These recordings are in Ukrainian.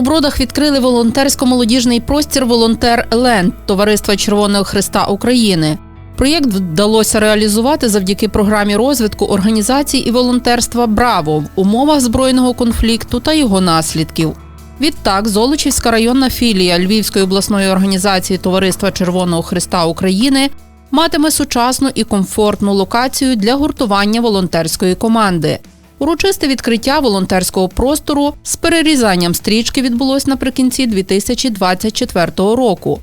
У бродах відкрили волонтерсько-молодіжний простір Волонтер Ленд Товариства Червоного Христа України. Проєкт вдалося реалізувати завдяки програмі розвитку організацій і волонтерства Браво в умовах збройного конфлікту та його наслідків. Відтак, Золочівська районна філія Львівської обласної організації Товариства Червоного Христа України матиме сучасну і комфортну локацію для гуртування волонтерської команди. Урочисте відкриття волонтерського простору з перерізанням стрічки відбулось наприкінці 2024 року.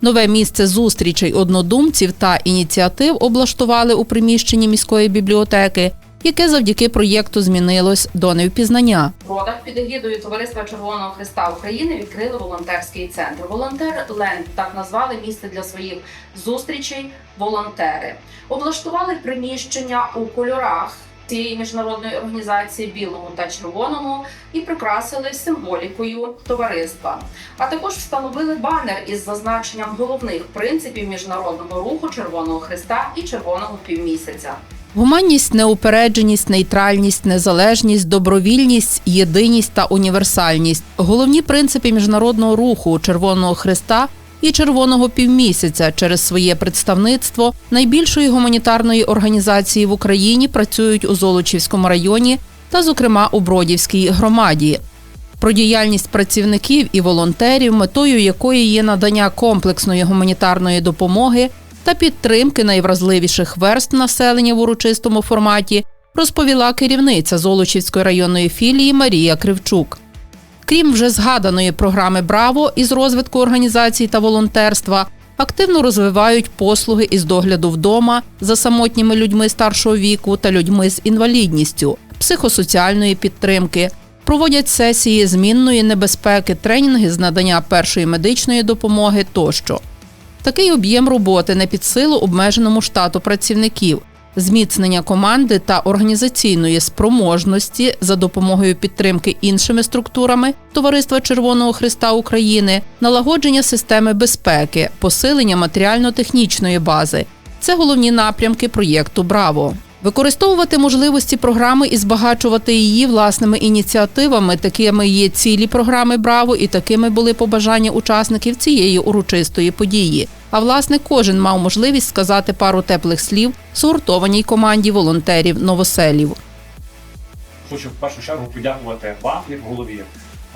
Нове місце зустрічей однодумців та ініціатив облаштували у приміщенні міської бібліотеки, яке завдяки проєкту змінилось до невпізнання. В під егідою Товариства Червоного Христа України відкрили волонтерський центр. Волонтер Ленд так назвали місце для своїх зустрічей. Волонтери облаштували приміщення у кольорах цієї міжнародної організації білому та червоному і прикрасили символікою товариства. А також встановили банер із зазначенням головних принципів міжнародного руху Червоного Христа і Червоного півмісяця. Гуманність, неупередженість, нейтральність, незалежність, добровільність, єдиність та універсальність головні принципи міжнародного руху Червоного Христа і Червоного півмісяця через своє представництво найбільшої гуманітарної організації в Україні працюють у Золочівському районі та, зокрема, у Бродівській громаді. Про діяльність працівників і волонтерів, метою якої є надання комплексної гуманітарної допомоги та підтримки найвразливіших верств населення в урочистому форматі, розповіла керівниця Золочівської районної філії Марія Кривчук. Крім вже згаданої програми Браво із розвитку організацій та волонтерства, активно розвивають послуги із догляду вдома за самотніми людьми старшого віку та людьми з інвалідністю, психосоціальної підтримки, проводять сесії змінної небезпеки, тренінги з надання першої медичної допомоги тощо. Такий об'єм роботи не під силу обмеженому штату працівників, зміцнення команди та організаційної спроможності за допомогою підтримки іншими структурами Товариства Червоного Христа України, налагодження системи безпеки, посилення матеріально-технічної бази це головні напрямки проєкту Браво. Використовувати можливості програми і збагачувати її власними ініціативами, такими є цілі програми Браво, і такими були побажання учасників цієї урочистої події. А власне, кожен мав можливість сказати пару теплих слів згуртованій команді волонтерів новоселів. Хочу в першу чергу подякувати вам, як голові,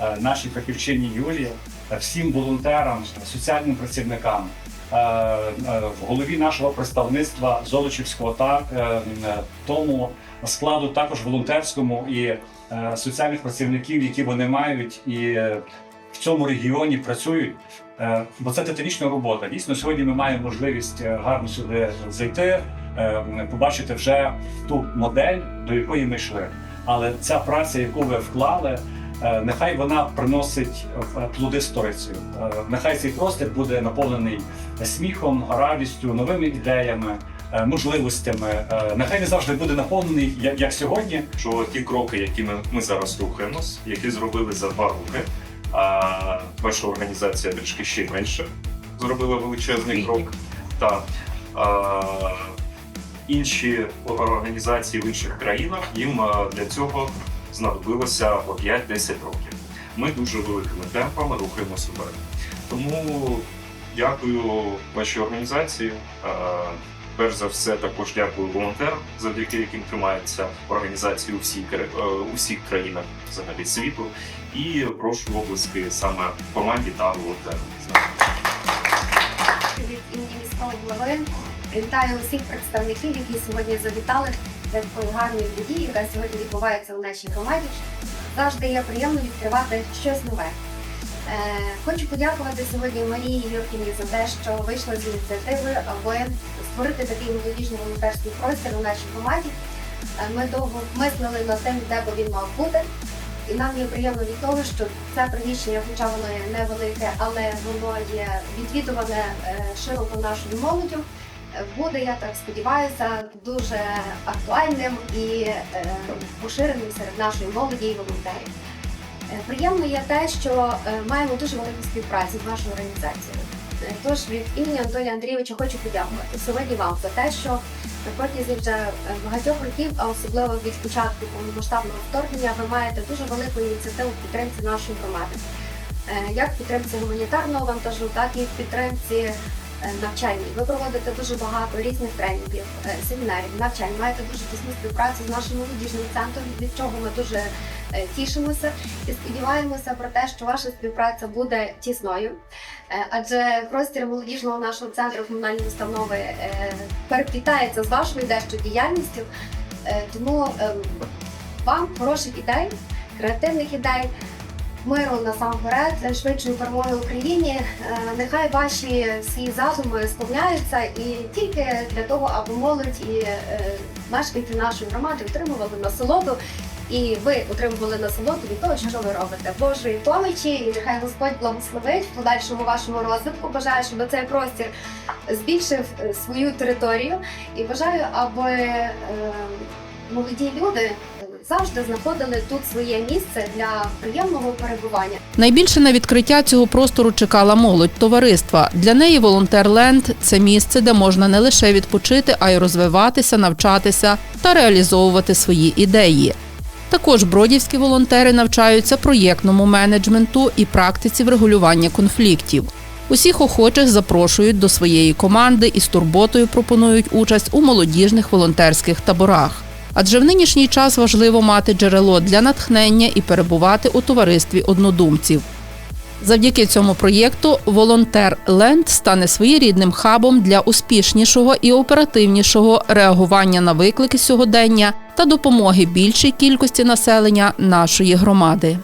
е, нашій фахівчині Юлії, е, всім волонтерам, соціальним працівникам, в голові нашого представництва Золочівського так, е, е, тому складу також волонтерському і е, соціальних працівників, які вони мають і е, в цьому регіоні працюють. Е, Бо це титанічна робота. Дійсно, сьогодні ми маємо можливість е, гарно сюди зайти, е, побачити вже ту модель, до якої ми йшли. Але ця праця, яку ви вклали, е, нехай вона приносить е, плоди сторицею. Е, Нехай цей простір буде наповнений сміхом, радістю, новими ідеями, е, можливостями. Е, Нехай не завжди буде наповнений як, як сьогодні. що ті кроки, які ми, ми зараз рухаємось, які зробили за два роки, а ваша організація трішки ще менше зробила величезний крок. Та а, інші організації в інших країнах їм для цього знадобилося по 5-10 років. Ми дуже великими темпами рухаємося вперед. Тому дякую вашій організації. Перш за все, також дякую волонтерам, завдяки яким тримаються організації у всіх, е, у всіх країнах взагалі світу. І прошу облиски саме команді та волонтерам. від імені міського голови вітаю усіх представників, які сьогодні завітали для такої гарної події, яка сьогодні відбувається у нашій громаді. Завжди є приємно відкривати щось нове. Е, хочу подякувати сьогодні Марії Юркіні за те, що вийшла з ініціативи, аби створити такий молодіжний волонтерський простір у нашій громаді. Е, Ми довго мислили над тим, де би він мав бути. І нам є приємно від того, що це приміщення, хоча воно є невелике, але воно є відвідуване е, широко нашою молоддю. Буде, я так сподіваюся, дуже актуальним і е, поширеним серед нашої молоді і волонтерів. Е, Приємно є те, що е, маємо дуже велику співпрацю з вашою організацією. Тож від імені Анатолія Андрійовича хочу подякувати сьогодні вам за те, що на протязі вже багатьох років, а особливо від початку повномасштабного вторгнення, ви маєте дуже велику ініціативу в підтримці нашої громади. як в підтримці гуманітарного вантажу, так і в підтримці е, навчальній. Ви проводите дуже багато різних тренінгів, е, семінарів, навчань. Маєте дуже тісну співпрацю з нашим молодіжним центром, від чого ми дуже е, тішимося і сподіваємося про те, що ваша співпраця буде тісною. Адже простір молодіжного нашого центру комунальної установи переплітається з вашою дещо діяльністю. Тому ем, вам хороших ідей, креативних ідей, миру насамперед, швидшої перемоги Україні. Е, Нехай ваші всі задуми сповняються і тільки для того, аби молодь і е, мешканці нашої громади отримували насолоду. І ви отримували насолоду від того, що ви робите. Божої помічі, і нехай Господь благословить в подальшому вашому розвитку. Бажаю, щоб цей простір збільшив е, свою територію і бажаю, аби е, молоді люди завжди знаходили тут своє місце для приємного перебування. Найбільше на відкриття цього простору чекала молодь товариства. Для неї волонтерленд це місце, де можна не лише відпочити, а й розвиватися, навчатися та реалізовувати свої ідеї. Також бродівські волонтери навчаються проєктному менеджменту і практиці врегулювання конфліктів. Усіх охочих запрошують до своєї команди і з турботою пропонують участь у молодіжних волонтерських таборах. Адже в нинішній час важливо мати джерело для натхнення і перебувати у товаристві однодумців. Завдяки цьому проєкту Волонтер Ленд стане своєрідним хабом для успішнішого і оперативнішого реагування на виклики сьогодення та допомоги більшій кількості населення нашої громади.